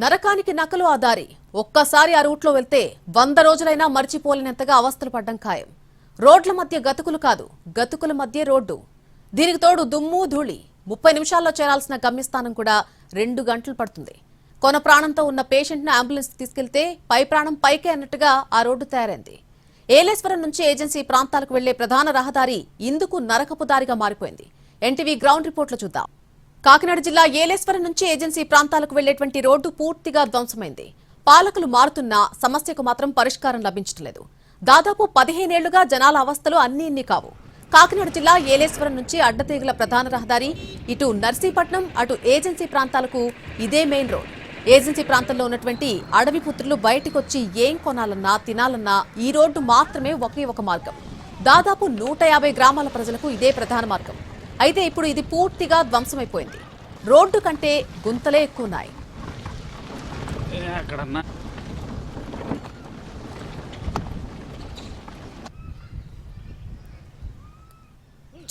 నరకానికి నకలు ఆ దారి. ఒక్కసారి ఆ రూట్లో వెళ్తే వంద రోజులైనా మర్చిపోలేనంతగా అవస్థలు పడ్డం ఖాయం. రోడ్ల మధ్య గతుకులు కాదు గతుకుల మధ్య రోడ్డు. దీనికి తోడు దుమ్ము ధూళి. ముప్పై నిమిషాల్లో చేరాల్సిన గమ్యస్థానం కూడా రెండు గంటలు పడుతుంది. కొన ప్రాణంతో ఉన్న పేషెంట్ను అంబులెన్స్ తీసుకెళ్తే పై ప్రాణం పైకే అన్నట్టుగా ఆ రోడ్డు తయారైంది. ఏలేశ్వరం నుంచి ఏజెన్సీ ప్రాంతాలకు వెళ్ళే ప్రధాన రహదారి ఇందుకు నరకపు దారిగా మారిపోయింది. ఎన్టీవీ గ్రౌండ్ రిపోర్ట్లో చూద్దాం. కాకినాడ జిల్లా ఏలేశ్వరం నుంచి ఏజెన్సీ ప్రాంతాలకు వెళ్ళేటువంటి రోడ్డు పూర్తిగా ధ్వంసమైంది. పాలకులు మారుతున్నా సమస్యకు మాత్రం పరిష్కారం లభించట్లేదు. దాదాపు పదిహేనేళ్ళుగా జనాల అవస్థలు అన్ని ఇన్ని కావు. కాకినాడ జిల్లా ఏలేశ్వరం నుంచి అడ్డతీగల ప్రధాన రహదారి ఇటు నర్సీపట్నం అటు ఏజెన్సీ ప్రాంతాలకు ఇదే మెయిన్ రోడ్. ఏజెన్సీ ప్రాంతంలో ఉన్నటువంటి అడవి పుత్రులు బయటికొచ్చి ఏం కొనాలన్నా తినాలన్నా ఈ రోడ్డు మాత్రమే ఒకే ఒక మార్గం. దాదాపు నూట యాభై గ్రామాల ప్రజలకు ఇదే ప్రధాన మార్గం. అయితే ఇప్పుడు ఇది పూర్తిగా ధ్వంసమైపోయింది. రోడ్డు కంటే గుంతలే ఎక్కువ ఉన్నాయి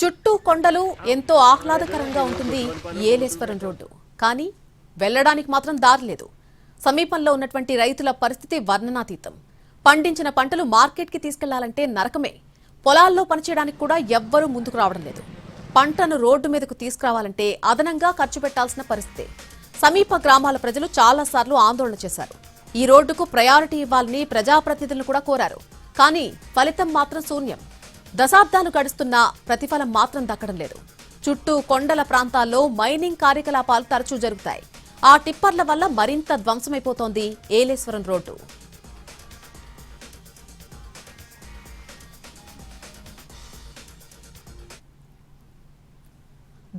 చుట్టూ కొండలు ఎంతో ఆహ్లాదకరంగా ఉంటుంది ఏలేశ్వరం రోడ్డు. కానీ వెళ్ళడానికి మాత్రం దారి లేదు. సమీపంలో ఉన్నటువంటి రైతుల పరిస్థితి వర్ణనాతీతం. పండించిన పంటలు మార్కెట్కి తీసుకెళ్ళాలంటే నరకమే. పొలాల్లో పనిచేయడానికి కూడా ఎవ్వరూ ముందుకు రావడం లేదు. పంటను రోడ్డు మీదకు తీసుకురావాలంటే అదనంగా ఖర్చు పెట్టాల్సిన పరిస్థితి. సమీప గ్రామాల ప్రజలు చాలాసార్లు ఆందోళన చేశారు. ఈ రోడ్డుకు ప్రయారిటీ ఇవ్వాలని ప్రజాప్రతినిధులను కూడా కోరారు. కానీ ఫలితం మాత్రం శూన్యం. దశాబ్దాలు గడుస్తున్నా ప్రతిఫలం మాత్రం దక్కడం లేదు. చుట్టూ కొండల ప్రాంతాల్లో మైనింగ్ కార్యకలాపాలు తరచూ జరుగుతాయి. ఆ టిప్పర్ల వల్ల మరింత ధ్వంసమైపోతోంది ఏలేశ్వరం రోడ్డు.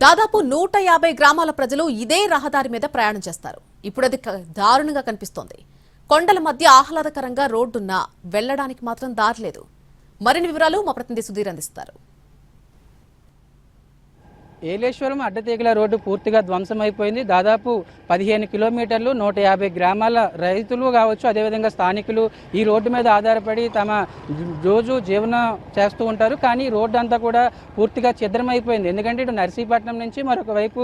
దాదాపు నూట యాభై గ్రామాల ప్రజలు ఇదే రహదారి మీద ప్రయాణం చేస్తారు. ఇప్పుడు అది దారుణంగా కనిపిస్తోంది. కొండల మధ్య ఆహ్లాదకరంగా రోడ్డున్నా వెళ్ళడానికి మాత్రం దారి లేదు. మరిన్ని వివరాలు మా ప్రతినిధి సుధీర్ అందిస్తారు. ఏలేశ్వరం అడ్డతీగల రోడ్డు పూర్తిగా ధ్వంసమైపోయింది. దాదాపు పదిహేను కిలోమీటర్లు నూట యాభై గ్రామాల రైతులు కావచ్చు అదేవిధంగా స్థానికులు ఈ రోడ్డు మీద ఆధారపడి తమ రోజు జీవనం చేస్తూ ఉంటారు. కానీ ఈ రోడ్డు అంతా కూడా పూర్తిగా ఛిద్రమైపోయింది. ఎందుకంటే ఇటు నర్సీపట్నం నుంచి మరొక వైపు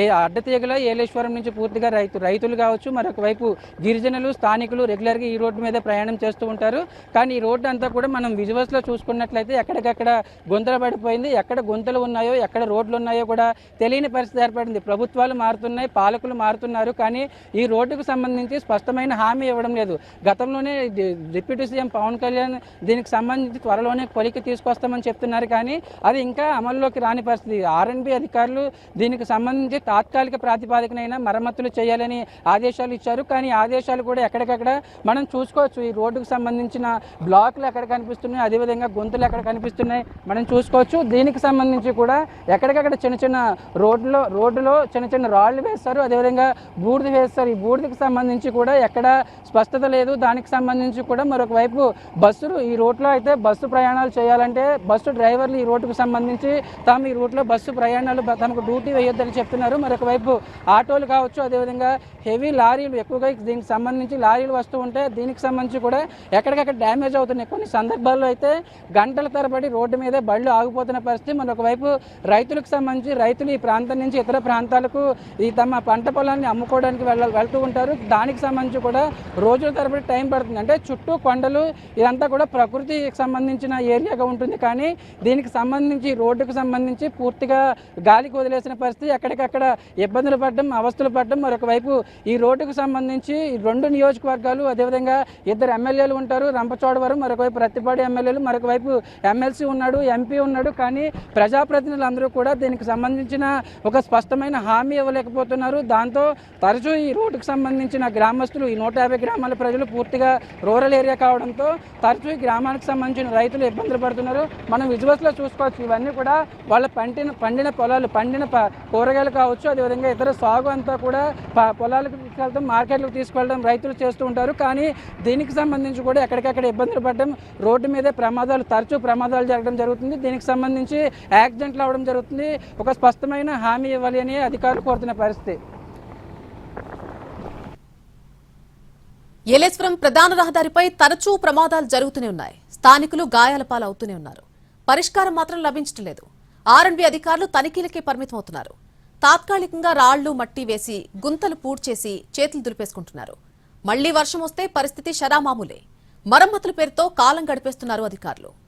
ఏ అడ్డతీగల ఏలేశ్వరం నుంచి పూర్తిగా రైతు రైతులు కావచ్చు మరొక వైపు గిరిజనులు స్థానికులు రెగ్యులర్గా ఈ రోడ్డు మీద ప్రయాణం చేస్తూ ఉంటారు. కానీ ఈ రోడ్డు అంతా కూడా మనం విజువల్స్లో చూసుకున్నట్లయితే ఎక్కడికక్కడ గుంతలు పడిపోయింది. ఎక్కడ గుంతలు ఉన్నాయో ఎక్కడ రోడ్లు ఉన్నాయో కూడా తెలియని పరిస్థితి ఏర్పడింది. ప్రభుత్వాలు మారుతున్నాయి పాలకులు మారుతున్నారు కానీ ఈ రోడ్డుకు సంబంధించి స్పష్టమైన హామీ ఇవ్వడం లేదు. గతంలోనే డిప్యూటీ సీఎం పవన్ కళ్యాణ్ దీనికి సంబంధించి త్వరలోనే కొలికి తీసుకొస్తామని చెప్తున్నారు కానీ అది ఇంకా అమల్లోకి రాని పరిస్థితి. ఆర్ఎన్బి అధికారులు దీనికి సంబంధించి తాత్కాలిక ప్రాతిపాదికనైనా మరమ్మతులు చేయాలని ఆదేశాలు ఇచ్చారు కానీ ఆదేశాలు కూడా ఎక్కడికక్కడ మనం చూసుకోవచ్చు. ఈ రోడ్డుకు సంబంధించిన బ్లాక్లు ఎక్కడ కనిపిస్తున్నాయి అదేవిధంగా గొంతులు ఎక్కడ కనిపిస్తున్నాయి మనం చూసుకోవచ్చు. దీనికి సంబంధించి కూడా ఎక్కడికక్కడ చిన్న చిన్న రోడ్లో రోడ్డులో చిన్న చిన్న రాళ్ళు వేస్తారు. అదేవిధంగా బూడిద వేస్తారు. ఈ బూడిదకి సంబంధించి కూడా ఎక్కడ స్పష్టత లేదు. దానికి సంబంధించి కూడా మరొక వైపు బస్సులు ఈ రూట్లో అయితే బస్సు ప్రయాణాలు చేయాలంటే బస్సు డ్రైవర్లు ఈ రోడ్డుకు సంబంధించి తాము ఈ రూట్లో బస్సు ప్రయాణాలు తమకు డ్యూటీ వేయొద్దని చెప్తున్నారు. మరొక వైపు ఆటోలు కావచ్చు అదేవిధంగా హెవీ లారీలు ఎక్కువగా దీనికి సంబంధించి లారీలు వస్తూ ఉంటే దీనికి సంబంధించి కూడా ఎక్కడికక్కడ డ్యామేజ్ అవుతున్నాయి. కొన్ని సందర్భాల్లో అయితే గంటల తరబడి రోడ్డు మీదే బళ్ళు ఆగిపోతున్న పరిస్థితి. మరొక వైపు రైతులకు సంబంధించి రైతులు ఈ ప్రాంతం నుంచి ఇతర ప్రాంతాలకు ఈ తమ పంట పొలాన్ని అమ్ముకోవడానికి వెళ్ళ వెళ్తూ ఉంటారు. దానికి సంబంధించి కూడా రోజుల తరబడి టైం పడుతుంది. అంటే చుట్టూ కొండలు ఇదంతా కూడా ప్రకృతికి సంబంధించిన ఏరియాగా ఉంటుంది. కానీ దీనికి సంబంధించి రోడ్డుకు సంబంధించి పూర్తిగా గాలికి వదిలేసిన పరిస్థితి ఎక్కడికక్కడ ఇబ్బందులు పడడం అవస్థలు పడడం మరొక వైపు ఈ రోడ్డుకు సంబంధించి రెండు నియోజకవర్గాలు అదేవిధంగా ఇద్దరు ఎమ్మెల్యేలు ఉంటారు. రంపచోడవరం మరొకవైపు రత్తిపాడు ఎమ్మెల్యేలు మరొక వైపు ఎమ్మెల్సీ ఉన్నాడు ఎంపీ ఉన్నాడు. కానీ ప్రజాప్రతినిధులు అందరూ కూడా దీనికి సంబంధించిన ఒక స్పష్టమైన హామీ ఇవ్వలేకపోతున్నారు. దాంతో తరచూ ఈ రోడ్డుకు సంబంధించిన గ్రామస్తులు ఈ నూట యాభై గ్రామాల ప్రజలు పూర్తిగా రూరల్ ఏరియా కావడంతో తరచూ ఈ గ్రామానికి సంబంధించిన రైతులు ఇబ్బందులు పడుతున్నారు. మనం విజువల్స్లో చూసుకోవచ్చు ఇవన్నీ కూడా వాళ్ళ పండిన పండిన పొలాలు పండిన ప- కూరగాయలు కావచ్చు అదేవిధంగా ఇతర సాగు అంతా కూడా ప- పొలాలకు తీసుకెళ్తాం మార్కెట్లకు తీసుకెళ్ళడం రైతులు చేస్తూ ఉంటారు. కానీ దీనికి సంబంధించి కూడా ఎక్కడికక్కడ ఇబ్బందులు పడడం రోడ్డు మీదే ప్రమాదాలు తరచూ ప్రమాదాలు జరగడం జరుగుతుంది. దీనికి సంబంధించి యాక్సిడెంట్లు అవ్వడం జరుగుతుంది. ఒక స్పష్టమైన హామీ ఇవ్వాలి అని అధికారులు కోరుతున్న పరిస్థితి. ఏలేశ్వరం ప్రధాన రహదారిపై తరచూ ప్రమాదాలు జరుగుతూనే ఉన్నాయి. స్థానికులు గాయాల పాలవుతూనే ఉన్నారు. పరిష్కారం మాత్రం లభించడం లేదు. ఆర్ఎండ్బి అధికారులు తనిఖీలకే పరిమితమవుతున్నారు. తాత్కాలికంగా రాళ్ళు మట్టి వేసి గుంతలు పూడ్చేసి చేతులు దులిపేసుకుంటున్నారు. మళ్ళీ వర్షం వస్తే పరిస్థితి షరామామూలే. మరమ్మతుల పేరుతో కాలం గడిపేస్తున్నారు అధికారులు.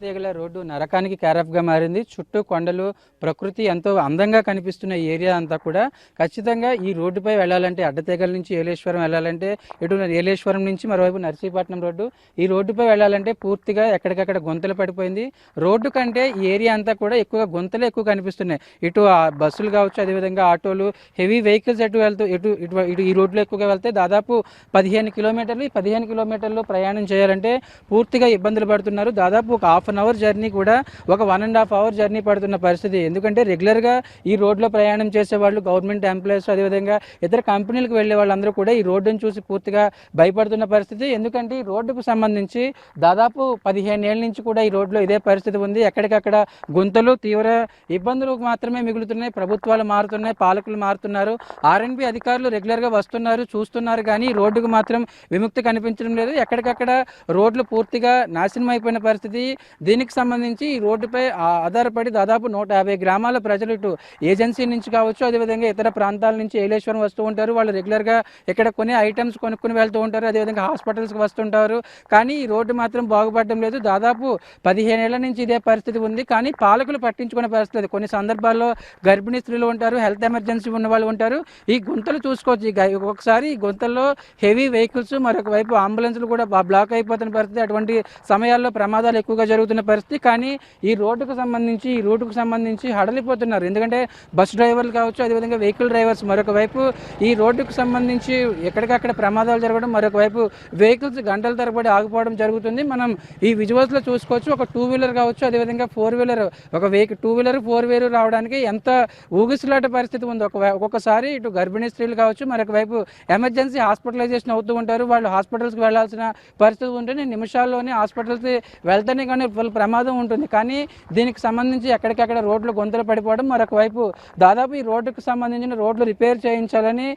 తీగల రోడ్డు నరకానికి క్యారఫ్గా మారింది. చుట్టూ కొండలు ప్రకృతి ఎంతో అందంగా కనిపిస్తున్న ఈ ఏరియా అంతా కూడా ఖచ్చితంగా ఈ రోడ్డుపై వెళ్ళాలంటే అడ్డతీగల నుంచి ఏలేశ్వరం వెళ్ళాలంటే ఇటు ఏలేశ్వరం నుంచి మరోవైపు నర్సీపట్నం రోడ్డు ఈ రోడ్డుపై వెళ్ళాలంటే పూర్తిగా ఎక్కడికక్కడ గుంతలు పడిపోయింది. రోడ్డు కంటే ఈ ఏరియా అంతా కూడా ఎక్కువగా గుంతలు ఎక్కువ కనిపిస్తున్నాయి. ఇటు బస్సులు కావచ్చు అదేవిధంగా ఆటోలు హెవీ వెహికల్స్ ఎటు వెళ్తూ ఇటు ఇటు ఇటు ఈ రోడ్లో ఎక్కువగా వెళ్తే దాదాపు పదిహేను కిలోమీటర్లు ఈ పదిహేను కిలోమీటర్లు ప్రయాణం చేయాలంటే పూర్తిగా ఇబ్బందులు పడుతున్నారు. దాదాపు ఒక half half an hour journey కూడా ఒక one and half hour journey పడుతున్న పరిస్థితి. ఎందుకంటే రెగ్యులర్గా ఈ రోడ్లో ప్రయాణం చేసే వాళ్ళు గవర్నమెంట్ ఎంప్లాయీస్ అదేవిధంగా ఇతర కంపెనీలకు వెళ్ళే వాళ్ళందరూ కూడా ఈ రోడ్డును చూసి పూర్తిగా భయపడుతున్న పరిస్థితి. ఎందుకంటే ఈ రోడ్డుకు సంబంధించి దాదాపు పదిహేను ఏళ్ళ నుంచి కూడా ఈ రోడ్లో ఇదే పరిస్థితి ఉంది. ఎక్కడికక్కడ గుంతలు తీవ్ర ఇబ్బందులు మాత్రమే మిగులుతున్నాయి. ప్రభుత్వాలు మారుతున్నాయి పాలకులు మారుతున్నారు. ఆర్ఎన్బి అధికారులు రెగ్యులర్గా వస్తున్నారు చూస్తున్నారు కానీ రోడ్డుకు మాత్రం విముక్తి కనిపించడం లేదు. ఎక్కడికక్కడ రోడ్లు పూర్తిగా నాశనం అయిపోయిన పరిస్థితి. దీనికి సంబంధించి ఈ రోడ్డుపై ఆధారపడి దాదాపు నూట యాభై గ్రామాల ప్రజలు ఇటు ఏజెన్సీ నుంచి కావచ్చు అదేవిధంగా ఇతర ప్రాంతాల నుంచి ఏలేశ్వరం వస్తూ ఉంటారు. వాళ్ళు రెగ్యులర్గా ఇక్కడ కొన్ని ఐటమ్స్ కొనుక్కుని వెళ్తూ ఉంటారు అదేవిధంగా హాస్పిటల్స్కి వస్తుంటారు. కానీ ఈ రోడ్డు మాత్రం బాగుపడడం లేదు. దాదాపు పదిహేను ఏళ్ళ నుంచి ఇదే పరిస్థితి ఉంది. కానీ పాలకులు పట్టించుకునే పరిస్థితి లేదు. కొన్ని సందర్భాల్లో గర్భిణీ స్త్రీలు ఉంటారు హెల్త్ ఎమర్జెన్సీ ఉన్న వాళ్ళు ఉంటారు. ఈ గుంతలు చూసుకోవచ్చు. ఈ ఒక్కొక్కసారి ఈ గుంతల్లో హెవీ వెహికల్స్ మరొక వైపు అంబులెన్స్లు కూడా బ్లాక్ అయిపోతున్న పరిస్థితి. అటువంటి సమయాల్లో ప్రమాదాలు ఎక్కువగా జరుగుతాయి. జరుగుతున్న పరిస్థితి. కానీ ఈ రోడ్డుకు సంబంధించి ఈ రూటుకు సంబంధించి హడలిపోతున్నారు. ఎందుకంటే బస్ డ్రైవర్లు కావచ్చు అదేవిధంగా వెహికల్ డ్రైవర్స్ మరొక వైపు ఈ రోడ్డుకు సంబంధించి ఎక్కడికక్కడ ప్రమాదాలు జరగడం మరొక వైపు వెహికల్స్ గంటల తరబడి ఆగిపోవడం జరుగుతుంది. మనం ఈ విజువల్స్లో చూసుకోవచ్చు. ఒక టూ వీలర్ కావచ్చు అదేవిధంగా ఫోర్ వీలర్. ఒక vehicle two wheeler four wheeler రావడానికి ఎంత ఊగిసలాట పరిస్థితి ఉంది. ఒక ఒక్కొక్కసారి ఇటు గర్భిణీ స్త్రీలు కావచ్చు మరొక వైపు ఎమర్జెన్సీ హాస్పిటలైజేషన్ అవుతూ ఉంటారు వాళ్ళు హాస్పిటల్స్కి వెళ్ళాల్సిన పరిస్థితి ఉంటుంది నిమిషాల్లోనే హాస్పిటల్స్కి వెళ్తేనే కానీ వల్ల ప్రమాదం ఉంటుంది. కానీ దీనికి సంబంధించి ఎక్కడికక్కడ రోడ్లు గొంతులు పడిపోవడం మరొక వైపు. దాదాపు ఈ రోడ్డుకు సంబంధించిన రోడ్లు రిపేర్ చేయించాలని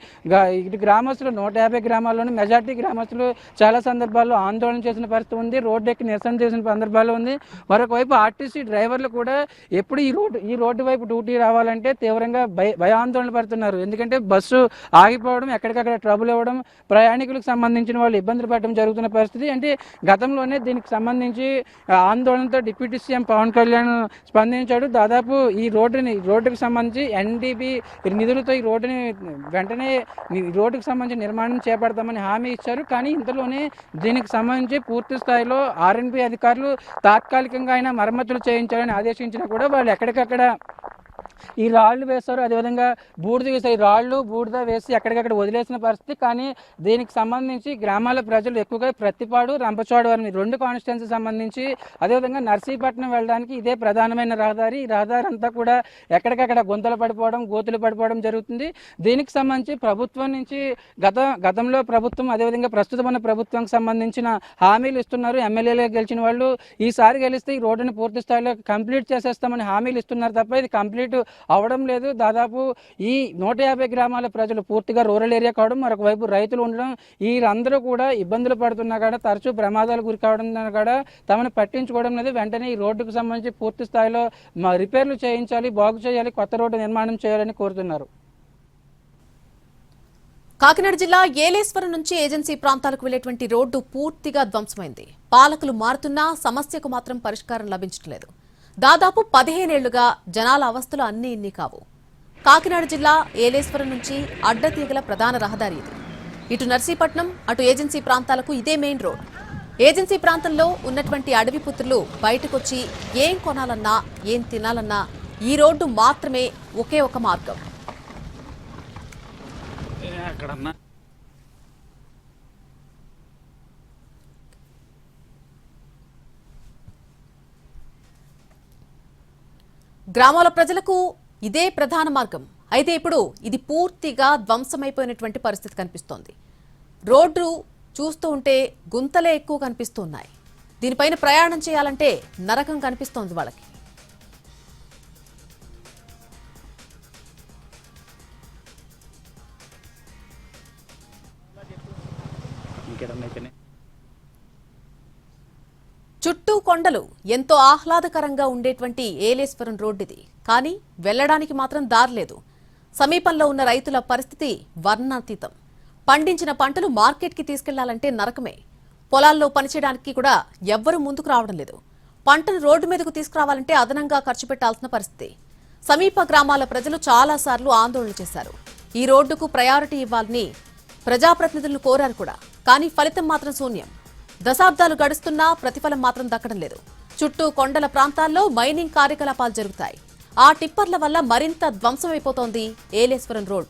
ఇటు గ్రామస్తులు నూట యాభై గ్రామాల్లోని మెజార్టీ గ్రామస్తులు చాలా సందర్భాల్లో ఆందోళన చేసిన పరిస్థితి ఉంది. రోడ్డు ఎక్కి నిరసన చేసిన సందర్భాలు ఉంది. మరొక వైపు ఆర్టీసీ డ్రైవర్లు కూడా ఎప్పుడు ఈ రోడ్డు ఈ రోడ్డు వైపు డ్యూటీ రావాలంటే తీవ్రంగా భయ భయాందోళన పడుతున్నారు. ఎందుకంటే బస్సు ఆగిపోవడం ఎక్కడికక్కడ ట్రబుల్ ఇవ్వడం ప్రయాణికులకు సంబంధించిన వాళ్ళు ఇబ్బందులు పడడం జరుగుతున్న పరిస్థితి. అంటే గతంలోనే దీనికి సంబంధించి ఆందోళన ఆందోళనతో డిప్యూటీ సీఎం పవన్ కళ్యాణ్ స్పందించాడు. దాదాపు ఈ రోడ్డుని రోడ్డుకు సంబంధించి ఎన్డీపీ నిధులతో ఈ రోడ్డుని వెంటనే రోడ్డుకు సంబంధించి నిర్మాణం చేపడతామని హామీ ఇచ్చారు. కానీ ఇంతలోనే దీనికి సంబంధించి పూర్తి స్థాయిలో ఆర్ఎన్బి అధికారులు తాత్కాలికంగా ఆయన మరమ్మతులు చేయించాలని ఆదేశించినా కూడా వాళ్ళు ఎక్కడికక్కడ ఈ రాళ్ళు వేస్తారు అదేవిధంగా బూడిద వేసే ఈ రాళ్ళు బూడిద వేసి ఎక్కడికక్కడ వదిలేసిన పరిస్థితి. కానీ దీనికి సంబంధించి గ్రామాల ప్రజలు ఎక్కువగా ప్రతిపాడు రంపచోడు అని రెండు కాన్స్టిట్యున్సీ సంబంధించి అదేవిధంగా నర్సీపట్నం వెళ్ళడానికి ఇదే ప్రధానమైన రహదారి. ఈ రహదారి అంతా కూడా ఎక్కడికక్కడ గుంతలు పడిపోవడం గోతులు పడిపోవడం జరుగుతుంది. దీనికి సంబంధించి ప్రభుత్వం నుంచి గత గతంలో ప్రభుత్వం అదేవిధంగా ప్రస్తుతం ఉన్న ప్రభుత్వానికి సంబంధించిన హామీలు ఇస్తున్నారు. ఎమ్మెల్యేలుగా గెలిచిన వాళ్ళు ఈసారి గెలిస్తే ఈ రోడ్డుని పూర్తి స్థాయిలో కంప్లీట్ చేసేస్తామని హామీలు ఇస్తున్నారు తప్ప ఇది కంప్లీట్ అవడం లేదు. దాదాపు ఈ నూట యాభై గ్రామాల ప్రజలు పూర్తిగా రూరల్ ఏరియా కావడం మరొక వైపు రైతులు ఉండడం వీరందరూ కూడా ఇబ్బందులు పడుతున్నా కూడా తరచూ ప్రమాదాలు గురి కావడం కూడా తమను పట్టించుకోవడం లేదు. వెంటనే ఈ రోడ్డుకు సంబంధించి పూర్తి స్థాయిలో రిపేర్లు చేయించాలి బాగు చేయాలి కొత్త రోడ్డు నిర్మాణం చేయాలని కోరుతున్నారు. కాకినాడ జిల్లా ఏలేశ్వరం నుంచి ఏజెన్సీ ప్రాంతాలకు వెళ్ళేటువంటి రోడ్డు పూర్తిగా ధ్వంసమైంది. పాలకులు మారుతున్నా సమస్యకు మాత్రం పరిష్కారం లభించట్లేదు. దాదాపు పదిహేనేళ్ళుగా జనాల అవస్థలు అన్ని ఇన్ని కావు. కాకినాడ జిల్లా ఏలేశ్వరం నుంచి అడ్డతీగల ప్రధాన రహదారి ఇది. ఇటు నర్సీపట్నం అటు ఏజెన్సీ ప్రాంతాలకు ఇదే మెయిన్ రోడ్. ఏజెన్సీ ప్రాంతంలో ఉన్నటువంటి అడవి పుత్రులు బయటకొచ్చి ఏం కొనాలన్నా ఏం తినాలన్నా ఈ రోడ్డు మాత్రమే ఒకే ఒక మార్గం. గ్రామాల ప్రజలకు ఇదే ప్రధాన మార్గం. అయితే ఇప్పుడు ఇది పూర్తిగా ధ్వంసమైపోయినటువంటి పరిస్థితి కనిపిస్తోంది. రోడ్డు చూస్తూ ఉంటే గుంతలే ఎక్కువ కనిపిస్తున్నాయి. దీనిపైన ప్రయాణం చేయాలంటే నరకం కనిపిస్తోంది వాళ్ళకి. కొండలు ఎంతో ఆహ్లాదకరంగా ఉండేటువంటి ఏలేశ్వరం రోడ్డు ఇది కానీ వెళ్ళడానికి మాత్రం దారి లేదు. సమీపంలో ఉన్న రైతుల పరిస్థితి వర్ణాతీతం. పండించిన పంటలు మార్కెట్కి తీసుకెళ్ళాలంటే నరకమే. పొలాల్లో పనిచేయడానికి కూడా ఎవ్వరూ ముందుకు రావడం లేదు. పంటను రోడ్డు మీదకు తీసుకురావాలంటే అదనంగా ఖర్చు పెట్టాల్సిన పరిస్థితి. సమీప గ్రామాల ప్రజలు చాలాసార్లు ఆందోళన చేశారు. ఈ రోడ్డుకు ప్రయారిటీ ఇవ్వాలని ప్రజాప్రతినిధులను కోరారు కూడా. కానీ ఫలితం మాత్రం శూన్యం. దశాబ్దాలు గడుస్తున్నా ప్రతిఫలం మాత్రం దక్కడం లేదు. చుట్టూ కొండల ప్రాంతాల్లో మైనింగ్ కార్యకలాపాలు జరుగుతాయి. ఆ టిప్పర్ల వల్ల మరింత ధ్వంసమైపోతోంది ఏలేశ్వరం రోడ్.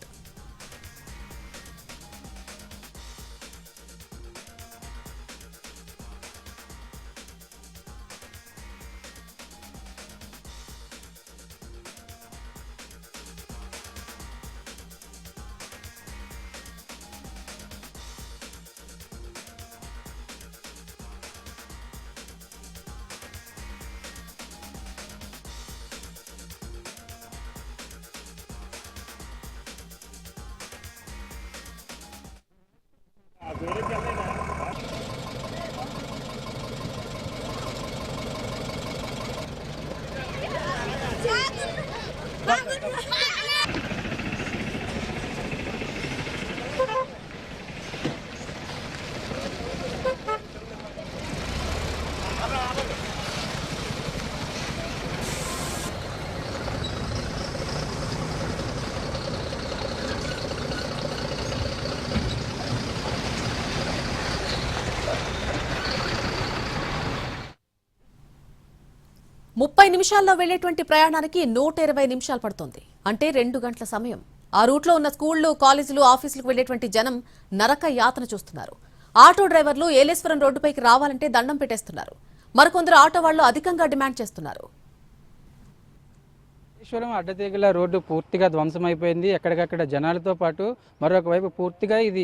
ముప్పై నిమిషాల్లో వెళ్ళేటువంటి ప్రయాణానికి నూట ఇరవై నిమిషాలు పడుతుంది. అంటే రెండు గంటల సమయం. ఆ రూట్లో ఉన్న స్కూళ్ళు కాలేజీలు ఆఫీసులకు వెళ్ళేటువంటి జనం నరక యాతన చూస్తున్నారు. ఆటో డ్రైవర్లు ఏలేశ్వరం రోడ్డుపైకి రావాలంటే దండం పెట్టేస్తున్నారు. మరికొందరు ఆటో వాళ్ళు అధికంగా డిమాండ్ చేస్తున్నారు. ఈశ్వరం అడ్డతీగల రోడ్డు పూర్తిగా ధ్వంసమైపోయింది ఎక్కడికక్కడ జనాలతో పాటు మరొక వైపు పూర్తిగా ఇది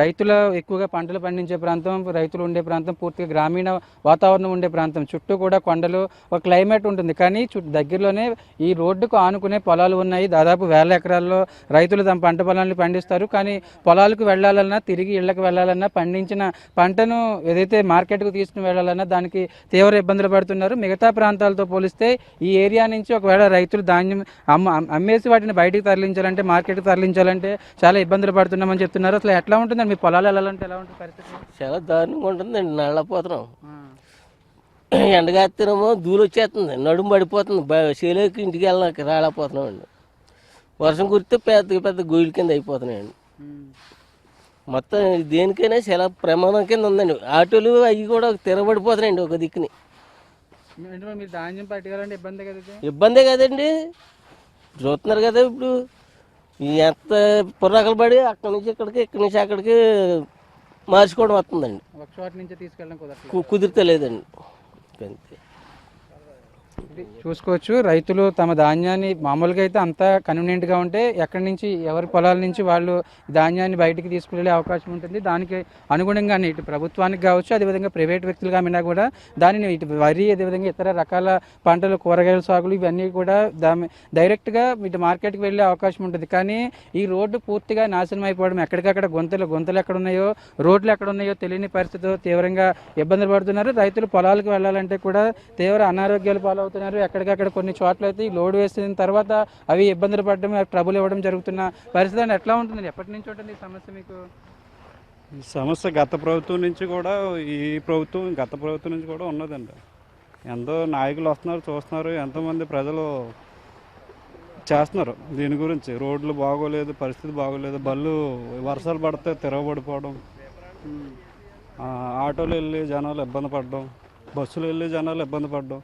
రైతుల ఎక్కువగా పంటలు పండించే ప్రాంతం రైతులు ఉండే ప్రాంతం పూర్తిగా గ్రామీణ వాతావరణం ఉండే ప్రాంతం. చుట్టూ కూడా కొండలు ఒక క్లైమేట్ ఉంటుంది. కానీ దగ్గరలోనే ఈ రోడ్డుకు ఆనుకునే పొలాలు ఉన్నాయి. దాదాపు వేల ఎకరాల్లో రైతులు తమ పంట పొలాలను పండిస్తారు. కానీ పొలాలకు వెళ్ళాలన్నా తిరిగి ఇళ్ళకు వెళ్ళాలన్నా పండించిన పంటను ఏదైతే మార్కెట్కు తీసుకుని వెళ్ళాలన్నా దానికి తీవ్ర ఇబ్బందులు పడుతున్నారు. మిగతా ప్రాంతాలతో పోలిస్తే ఈ ఏరియా నుంచి ఒకవేళ రైతులు ధాన్యం అమ్మ అమ్- అమ్మేసి వాటిని బయటికి తరలించాలంటే మార్కెట్కి తరలించాలంటే చాలా ఇబ్బందులు పడుతున్నామని చెప్తున్నారు. అసలు ఎట్లా ఉంటుందండి మీ పొలాలు వెళ్ళాలంటే ఎలా ఉంటుంది పరిస్థితి? చాలా దారుణంగా ఉంటుందండి నల్లపోతున్నాం ఎండగాస్తేనేమో దూలు వచ్చేస్తుంది. నడుము పడిపోతుంది. చేలోకి ఇంటికి వెళ్ళడానికి రాలేకపోతున్నాం అండి. వర్షం కురిస్తే పెద్ద పెద్ద గొయ్యిల కింద అయిపోతున్నాయండి మొత్తం దేనికైనా చాలా ప్రమాదం కింద ఉందండి. ఆటోలు అవి కూడా తిరగబడిపోతున్నాయండి ఒక దిక్కుని. మీరు ధాన్యం పట్టుకెళ్ళాలంటే ఇబ్బంది కదా? ఇబ్బందే కదండి. చూస్తున్నారు కదా ఇప్పుడు. ఎంత పుర్రకలు పడి అక్కడి నుంచి ఇక్కడికి ఇక్కడి నుంచి అక్కడికి మార్చుకోవడం వస్తుందండి. ఒక చోట నుంచి తీసుకెళ్ళడం కుదరట్లేదు. కు- కుదురుతలేదండి అంతే. చూసుకోవచ్చు. రైతులు తమ ధాన్యాన్ని మామూలుగా అయితే అంతా కన్వీనియంట్గా ఉంటే ఎక్కడి నుంచి ఎవరి పొలాల నుంచి వాళ్ళు ధాన్యాన్ని బయటికి తీసుకువెళ్ళే అవకాశం ఉంటుంది. దానికి అనుగుణంగానే ఇటు ప్రభుత్వానికి కావచ్చు అదేవిధంగా ప్రైవేట్ వ్యక్తులు కామైనా కూడా దానిని ఇటు వరి అదేవిధంగా ఇతర రకాల పంటలు కూరగాయల సాగులు ఇవన్నీ కూడా దాని డైరెక్ట్గా ఇటు మార్కెట్కి వెళ్ళే అవకాశం ఉంటుంది. కానీ ఈ రోడ్డు పూర్తిగా నాశనం అయిపోవడం ఎక్కడికక్కడ గుంతలు గుంతలు ఎక్కడ ఉన్నాయో రోడ్లు ఎక్కడ ఉన్నాయో తెలియని పరిస్థితితో తీవ్రంగా ఇబ్బందులు పడుతున్నారు. రైతులు పొలాలకు వెళ్ళాలంటే కూడా తీవ్ర అనారోగ్యాలు అవుతున్నారు. ఎక్కడికక్కడ కొన్ని చోట్ల అయితే లోడ్ వేసిన తర్వాత అవి ఇబ్బందులు పడడం ట్రబుల్ ఇవ్వడం జరుగుతున్న పరిస్థితి అని ఎట్లా ఉంటుంది ఎప్పటి నుంచి ఉంటుంది ఈ సమస్య మీకు? ఈ సమస్య గత ప్రభుత్వం నుంచి కూడా ఈ ప్రభుత్వం గత ప్రభుత్వం నుంచి కూడా ఉన్నదండి. ఎంతో నాయకులు వస్తున్నారు చూస్తున్నారు. ఎంతోమంది ప్రజలు చేస్తున్నారు దీని గురించి. రోడ్లు బాగోలేదు పరిస్థితి బాగోలేదు. బళ్ళు వర్షాలు పడితే తిరగబడిపోవడం. ఆటోలు వెళ్ళి జనాలు ఇబ్బంది పడడం. బస్సులు వెళ్ళి జనాలు ఇబ్బంది పడడం.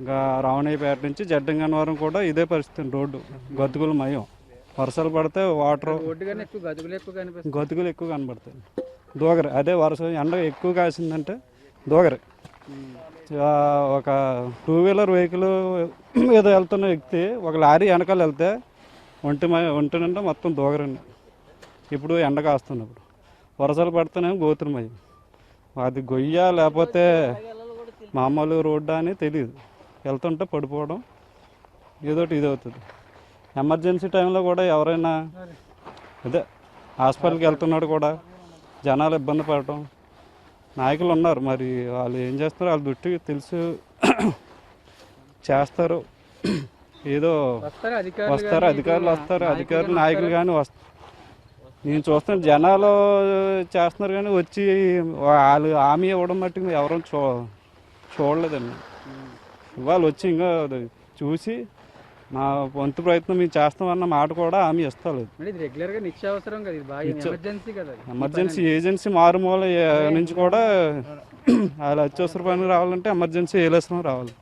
ఇంకా రావణయ్యపేట నుంచి జడ్డంగనవరం కూడా ఇదే పరిస్థితి రోడ్డు గతుకులు మయం. వర్షాలు పడితే వాటర్ గతుకులు ఎక్కువ కనబడతాయి. దూగరి అదే వర్షం ఎండ ఎక్కువ కాసిందంటే దూగరి. ఒక టూ వీలర్ వెహికల్ ఏదో వెళ్తున్న వ్యక్తి ఒక లారీ వెనకాల వెళ్తే ఒంటి ఒంటి నిండా మొత్తం దూగరండి. ఇప్పుడు ఎండ కాస్తున్నప్పుడు. వర్షాలు పడితేనేమో గోతురమయ్యి అది గొయ్య లేకపోతే మామూలు రోడ్డా అని తెలియదు వెళ్తుంటే పడిపోవడం ఏదోటి ఇది అవుతుంది ఎమర్జెన్సీ టైంలో కూడా ఎవరైనా అదే హాస్పిటల్కి వెళ్తున్నాడు కూడా జనాలు ఇబ్బంది పడటం. నాయకులు ఉన్నారు మరి వాళ్ళు ఏం చేస్తారో వాళ్ళ దృష్టికి తెలుసు. చేస్తారు. ఏదో వస్తారు అధికారులు వస్తారు? అధికారులు నాయకులు కానీ వస్తారు? నేను చూస్తాను జనాలు చేస్తున్నారు కానీ వచ్చి వాళ్ళు హామీ ఇవ్వడం మట్టుకు ఎవరూ చూ చూడలేదండి. ఇవాళ వచ్చి ఇంకా చూసి మా వంతు ప్రయత్నం మేము చేస్తామన్న మాట కూడా హామీ ఇస్తలేదు మరి ఇది రెగ్యులర్గా నిత్యావసరం కదా ఇది బాగా నిత్య- ఎమర్జెన్సీ కదా ఇది. ఎమర్జెన్సీ ఏజెన్సీ మారుమూల నుంచి కూడా వాళ్ళు అత్యవసర పని రావాలంటే ఎమర్జెన్సీ ఏలేశ్వరం రావాలి.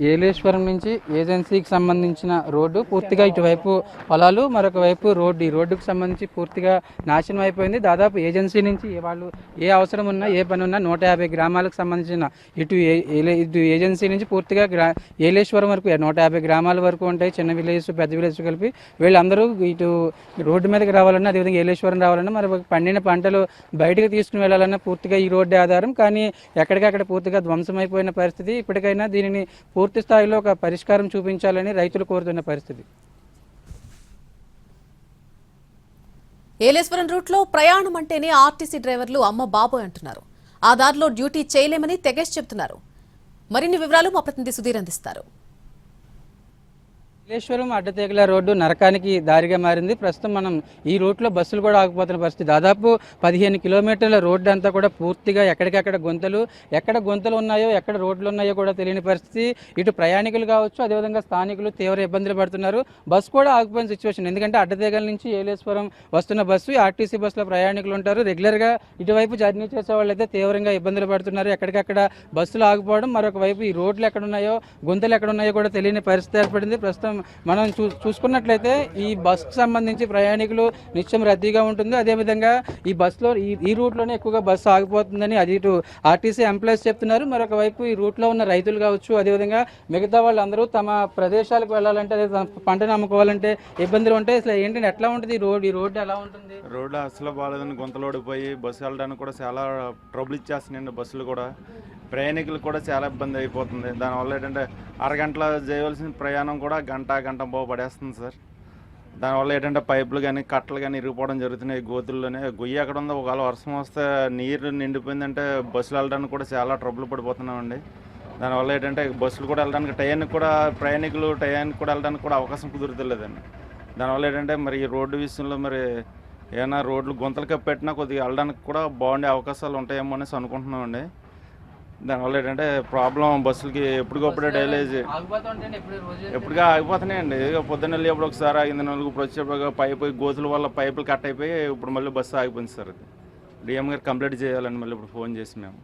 ఏలేశ్వరం నుంచి ఏజెన్సీకి సంబంధించిన రోడ్డు పూర్తిగా ఇటువైపు పొలాలు మరొక వైపు రోడ్డు. ఈ రోడ్డుకు సంబంధించి పూర్తిగా నాశనం అయిపోయింది. దాదాపు ఏజెన్సీ నుంచి వాళ్ళు ఏ అవసరం ఉన్నా ఏ పని ఉన్నా నూట యాభై గ్రామాలకు సంబంధించిన ఇటు ఏ- ఇటు ఏజెన్సీ నుంచి పూర్తిగా గ్రా ఏలేశ్వరం వరకు నూట యాభై గ్రామాల వరకు ఉంటాయి. చిన్న విలేజ్ పెద్ద విలేజ్ కలిపి వీళ్ళందరూ ఇటు రోడ్డు మీదకి రావాలన్నా అదేవిధంగా ఏలేశ్వరం రావాలన్నా మరి పండిన పంటలు బయటకు తీసుకుని వెళ్ళాలన్నా పూర్తిగా ఈ రోడ్డే ఆధారం. కానీ ఎక్కడికక్కడ పూర్తిగా ధ్వంసమైపోయిన పరిస్థితి ఇప్పటికైనా దీనిని పూర్తి స్థాయిలో ఒక పరిష్కారం చూపించాలని రైతులు కోరుతున్న పరిస్థితి. ఏలేశ్వరం రూట్లో ప్రయాణం అంటేనే ఆర్టీసీ డ్రైవర్లు అమ్మ బాబోయ్ అంటున్నారు. ఆ దారిలో డ్యూటీ చేయలేమని తెగేసి చెప్తున్నారు మరిన్ని వివరాలు మా ప్రతినిధి సుధీర్ అందిస్తారు. మల్లేశ్వరం అడ్డతీగల రోడ్డు నరకానికి దారిగా మారింది. ప్రస్తుతం మనం ఈ రూట్లో బస్సులు కూడా ఆగిపోతున్న పరిస్థితి. దాదాపు పదిహేను కిలోమీటర్ల రోడ్డు అంతా కూడా పూర్తిగా ఎక్కడికెక్కడ గుంతలు ఎక్కడ గుంతలు ఉన్నాయో ఎక్కడ రోడ్లు ఉన్నాయో కూడా తెలియని పరిస్థితి. ఇటు ప్రయాణికులు కావచ్చు అదేవిధంగా స్థానికులు తీవ్ర ఇబ్బందులు పడుతున్నారు. బస్సు కూడా ఆగిపోయిన సిచ్యువేషన్ ఎందుకంటే అడ్డతీగల నుంచి ఏలేశ్వరం వస్తున్న బస్సు ఆర్టీసీ బస్సులో ప్రయాణికులు ఉంటారు. రెగ్యులర్గా ఇటువైపు జర్నీ చేసే వాళ్ళు అయితే తీవ్రంగా ఇబ్బందులు పడుతున్నారు. ఎక్కడికక్కడ బస్సులు ఆగిపోవడం మరొక వైపు ఈ రోడ్లు ఎక్కడ ఉన్నాయో గుంతలు ఎక్కడ ఉన్నాయో కూడా తెలియని పరిస్థితి ఏర్పడింది. ప్రస్తుతం మనం చూ చూసుకున్నట్లయితే ఈ బస్సుకు సంబంధించి ప్రయాణికులు నిత్యం రద్దీగా ఉంటుంది. అదేవిధంగా ఈ బస్సులో ఈ ఈ రూట్లోనే ఎక్కువగా బస్సు ఆగిపోతుందని అది ఇటు ఆర్టీసీ ఎంప్లాయీస్ చెప్తున్నారు. మరొక వైపు ఈ రూట్లో ఉన్న రైతులు కావచ్చు అదేవిధంగా మిగతా వాళ్ళందరూ తమ ప్రదేశాలకు వెళ్ళాలంటే అదే తమ పంటను అమ్ముకోవాలంటే ఇబ్బందులు ఉంటాయి. అసలు ఏంటంటే ఎట్లా ఉంటుంది ఈ రోడ్ ఈ రోడ్డు ఎలా ఉంటుంది? రోడ్డు అసలు బాగాలేదని గుంతలోడిపోయి బస్సు వెళ్ళడానికి కూడా చాలా ట్రబుల్ ఇచ్చేస్తున్నాయండి బస్సులు కూడా. ప్రయాణికులు కూడా చాలా ఇబ్బంది అయిపోతుంది. దానివల్ల ఏంటంటే అరగంటలో చేయవలసిన ప్రయాణం కూడా గంట గంట పో పడేస్తుంది సార్. దానివల్ల ఏంటంటే పైపులు కానీ కట్టలు కానీ ఇరిగిపోవడం జరుగుతున్నాయి. గోతుల్లోనే గొయ్యి ఎక్కడ ఉందో ఒకవేళ వర్షం వస్తే నీరు నిండిపోయిందంటే బస్సులు వెళ్ళడానికి కూడా చాలా ట్రబుల్ పడిపోతున్నామండి. దానివల్ల ఏంటంటే బస్సులు కూడా వెళ్ళడానికి టయానికి కూడా ప్రయాణికులు టయానికి కూడా వెళ్ళడానికి కూడా అవకాశం కుదురుతలేదండి. దానివల్ల ఏంటంటే మరి ఈ రోడ్డు విషయంలో మరి ఏమైనా రోడ్లు గుంతలు కప్పెట్టినా కొద్దిగా వెళ్ళడానికి కూడా బాగుండే అవకాశాలు ఉంటాయేమో అనేసి అనుకుంటున్నామండి. దానివల్ల ఏంటంటే ప్రాబ్లం బస్సులకి ఎప్పటికప్పుడే డైలేజ్ ఎప్పటిగా ఆగిపోతున్నాయండి. పొద్దున్న వెళ్ళి ఎప్పుడు ఒకసారి ఆగింది ఇప్పుడు వచ్చేప్పుడు పైపు గోతుల వల్ల పైపులు కట్ అయిపోయి ఇప్పుడు మళ్ళీ బస్సు ఆగిపోయింది సార్. డిఎం గారు కంప్లీట్ చేయాలని మళ్ళీ ఇప్పుడు ఫోన్ చేసి మేము.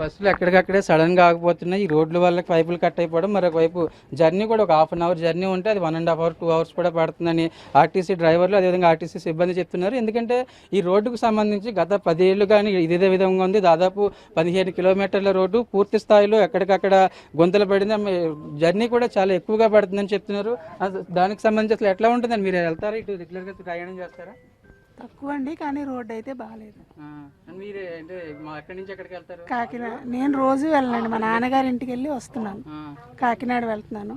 బస్సులు ఎక్కడికక్కడే సడన్గా ఆగిపోతున్నాయి. ఈ రోడ్ల వల్ల పైపులు కట్ అయిపోవడం మరొకవైపు జర్నీ కూడా ఒక హాఫ్ అన్ అవర్ జర్నీ ఉంటే అది one and half hour two hours కూడా పడుతుందని ఆర్టీసీ డ్రైవర్లు అదేవిధంగా ఆర్టీసీ సిబ్బంది చెప్తున్నారు. ఎందుకంటే ఈ రోడ్డుకు సంబంధించి గత పదేళ్ళు కానీ ఇదే విధంగా ఉంది. దాదాపు పదిహేను కిలోమీటర్ల రోడ్డు పూర్తి స్థాయిలో ఎక్కడికక్కడ గుంతలు పడింది. జర్నీ కూడా చాలా ఎక్కువగా పడుతుందని చెప్తున్నారు. దానికి సంబంధించి అసలు ఎట్లా ఉంటుందని మీరు వెళ్తారా? ఇటు రెగ్యులర్గా ప్రయాణం చేస్తారా? తక్కువ అండి కానీ రోడ్ అయితే బాగాలేదు మీరు అంటే మా ఎక్కడి నుంచి ఎక్కడికి వెళ్తారు? కాకినాడ నేను రోజు వెళ్ళండి మా నాన్నగారి ఇంటికి వెళ్ళి వస్తున్నాను. కాకినాడ వెళ్తున్నాను.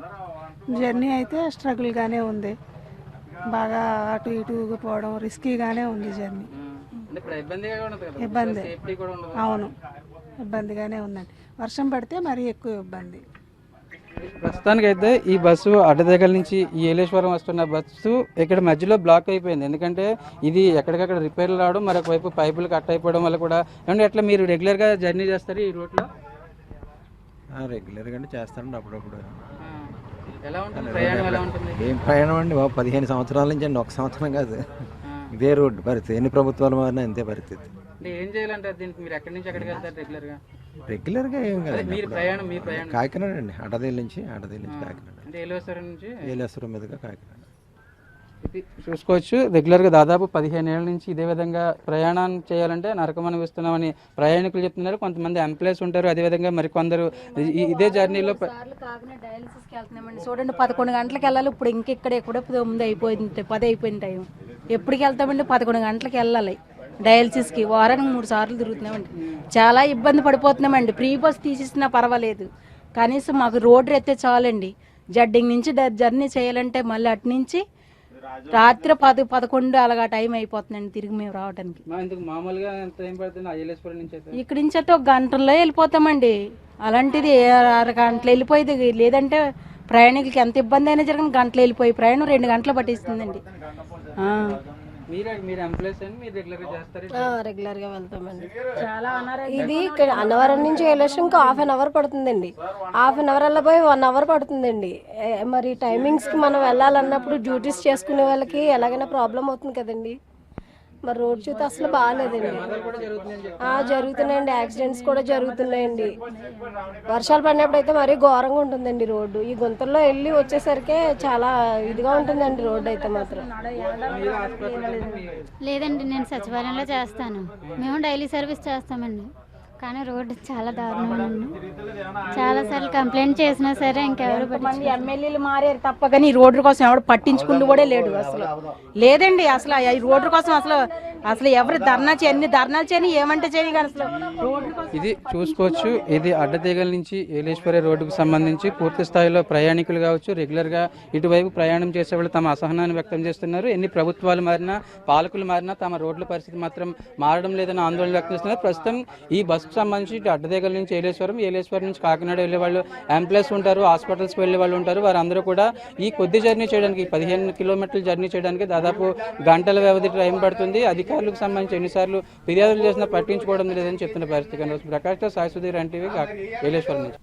జర్నీ అయితే స్ట్రగుల్గానే ఉంది. బాగా అటు ఇటు పోవడం రిస్కీగానే ఉంది జర్నీ. ఇబ్బంది. అవును. ఇబ్బందిగానే ఉందండి. వర్షం పడితే మరీ ఎక్కువ ఇబ్బంది. ప్రస్తుతానికైతే ఈ బస్సు అడ్డదగల నుంచి ఈ ఏలేశ్వరం వస్తున్న బస్సు ఇక్కడ మధ్యలో బ్లాక్ అయిపోయింది. ఎందుకంటే ఇది ఎక్కడికక్కడ రిపేర్లు రావడం మరొక వైపు పైపులు కట్ అయిపోవడం వల్ల కూడా ఏమంటే ఎట్లా మీరు రెగ్యులర్గా జర్నీ చేస్తారు ఈ రూట్లో రెగ్యులర్గా చేస్తానండి అప్పుడప్పుడు. ఎలా ఉంటుంది ప్రయాణం ఎలా ఉంటుంది? ఏం ప్రయాణం అండి బాబు పదిహేను సంవత్సరాల నుంచి అండి ఒక సంవత్సరం కాదు. ఇదే రోడ్డు పరిస్థితి. ఎన్ని ప్రభుత్వాలు మారినా అంతే పరిస్థితి. అంటే ఏం చేయాలంటారు దీనికి? మీరు ఎక్కడి నుంచి ఎక్కడికి వెళ్తారు రెగ్యులర్గా రెగ్యులర్గా ఏం కాదు మీరు ప్రయాణం మీ ప్రయాణం. కాకినాడ అండి అటదేలు నుంచి అటదేలు నుంచి కాకినాడ. అంటే ఏలేశ్వరం నుంచి? ఏలేశ్వరం మీదుగా కాకినాడ. ఇది చూసుకోవచ్చు రెగ్యులర్గా దాదాపు పదిహేను ఏళ్ళ నుంచి ఇదే విధంగా ప్రయాణం చేయాలంటే నరకం అనిపిస్తున్నామని ప్రయాణికులు చెప్తున్నారు. కొంతమంది ఎంప్లాయీస్ ఉంటారు అదేవిధంగా మరికొందరు ఇదే జర్నీలో చూడండి పదకొండు గంటలకు వెళ్ళాలి. ఇప్పుడు ఇంకెక్కడ ఎప్పుడో తొమ్మిది అయిపోయింది పది అయిపోయింది టైం. ఎప్పటికి వెళ్తామండి? పదకొండు గంటలకు వెళ్ళాలి. డయాలసిస్కి వారానికి మూడు సార్లు తిరుగుతున్నామండి. చాలా ఇబ్బంది పడిపోతున్నామండి. ఫ్రీ బస్ తీసేసినా పర్వాలేదు. కనీసం మాకు రోడ్డు ఎత్తే చాలండి. జడ్డింగ్ నుంచి జర్నీ చేయాలంటే మళ్ళీ అటు నుంచి రాత్రి పది పదకొండు అలాగా టైం అయిపోతుందండి తిరిగి మేము రావడానికి ఇక్కడి నుంచి అయితే ఒక గంటల్లో వెళ్ళిపోతామండి. అలాంటిది అర గంటలు వెళ్ళిపోయేది లేదంటే ప్రయాణికులకి ఎంత ఇబ్బంది అయినా జరిగిన గంటలు వెళ్ళిపోయి ప్రయాణం రెండు గంటలు పట్టిస్తుందండి. మీరు మీరు ఎంప్లాయీస్ అండి మీరు రెగ్యులర్గా చేస్తారు? రెగ్యులర్గా వెళ్తామండి. చాలా ఇది ఇక్కడ అన్నవరం నుంచి ఎలక్షన్కి హాఫ్ అన్ అవర్ పడుతుందండి. హాఫ్ అన్ అవర్ వెళ్ళబోయి వన్ అవర్ పడుతుందండి. మరి టైమింగ్స్కి మనం వెళ్ళాలన్నప్పుడు డ్యూటీస్ చేసుకునే వాళ్ళకి ఎలాగైనా ప్రాబ్లం అవుతుంది కదండి. మరి రోడ్ చూస్తే అసలు బాగాలేదండి. జరుగుతున్నాయండి. యాక్సిడెంట్స్ కూడా జరుగుతున్నాయండి. వర్షాలు పడినప్పుడు అయితే మరీ ఘోరంగా ఉంటుందండి రోడ్డు. ఈ గుంతల్లో వెళ్ళి వచ్చేసరికి చాలా ఇదిగా ఉంటుందండి రోడ్డు అయితే మాత్రం. లేదండి నేను సచివాలయంలో చేస్తాను. మేము డైలీ సర్వీస్ చేస్తామండి. కానీ రోడ్డు చాలా దారుణమండి చాలాసార్లు కంప్లైంట్ చేసినా సరే ఇంకెవరు మంది ఎమ్మెల్యేలు మారారు తప్ప కానీ ఈ రోడ్డు కోసం ఎవడు పట్టించుకుంటూ కూడా లేడు అసలు. లేదండి అసలు ఈ రోడ్డు కోసం అసలు అసలు ఎవరు ధర్నా చేయని ధర్నాలు చేయని ఏమంటే చేయని కానీ అసలు ఇది చూసుకోవచ్చు. ఇది అడ్డతీగల నుంచి ఏలేశ్వరి రోడ్డుకు సంబంధించి పూర్తి స్థాయిలో ప్రయాణికులు కావచ్చు రెగ్యులర్గా ఇటువైపు ప్రయాణం చేసే వాళ్ళు తమ అసహనాన్ని వ్యక్తం చేస్తున్నారు. ఎన్ని ప్రభుత్వాలు మారినా పాలకులు మారినా తమ రోడ్ల పరిస్థితి మాత్రం మారడం లేదని ఆందోళన వ్యక్తం చేస్తున్నారు. ప్రస్తుతం ఈ బస్సుకు సంబంధించి ఇటు దగ్గర నుంచి ఏలేశ్వరం ఏలేశ్వరం నుంచి కాకినాడ వెళ్ళే వాళ్ళు ఎంప్లాయీస్ ఉంటారు హాస్పిటల్స్కి వెళ్ళే వాళ్ళు ఉంటారు. వారందరూ కూడా ఈ కొద్ది జర్నీ చేయడానికి పదిహేను కిలోమీటర్లు జర్నీ చేయడానికి దాదాపు గంటల వ్యవధి టైం పడుతుంది. అధికారులకు సంబంధించి ఎన్నిసార్లు ఫిర్యాదులు చేసినా పట్టించుకోవడం లేదని చెప్తున్న పరిస్థితి కనిపిస్తుంది ప్రకాష్ సాయి సుధీర్ ఎన్టీవీ ఏలేశ్వరం నుంచి.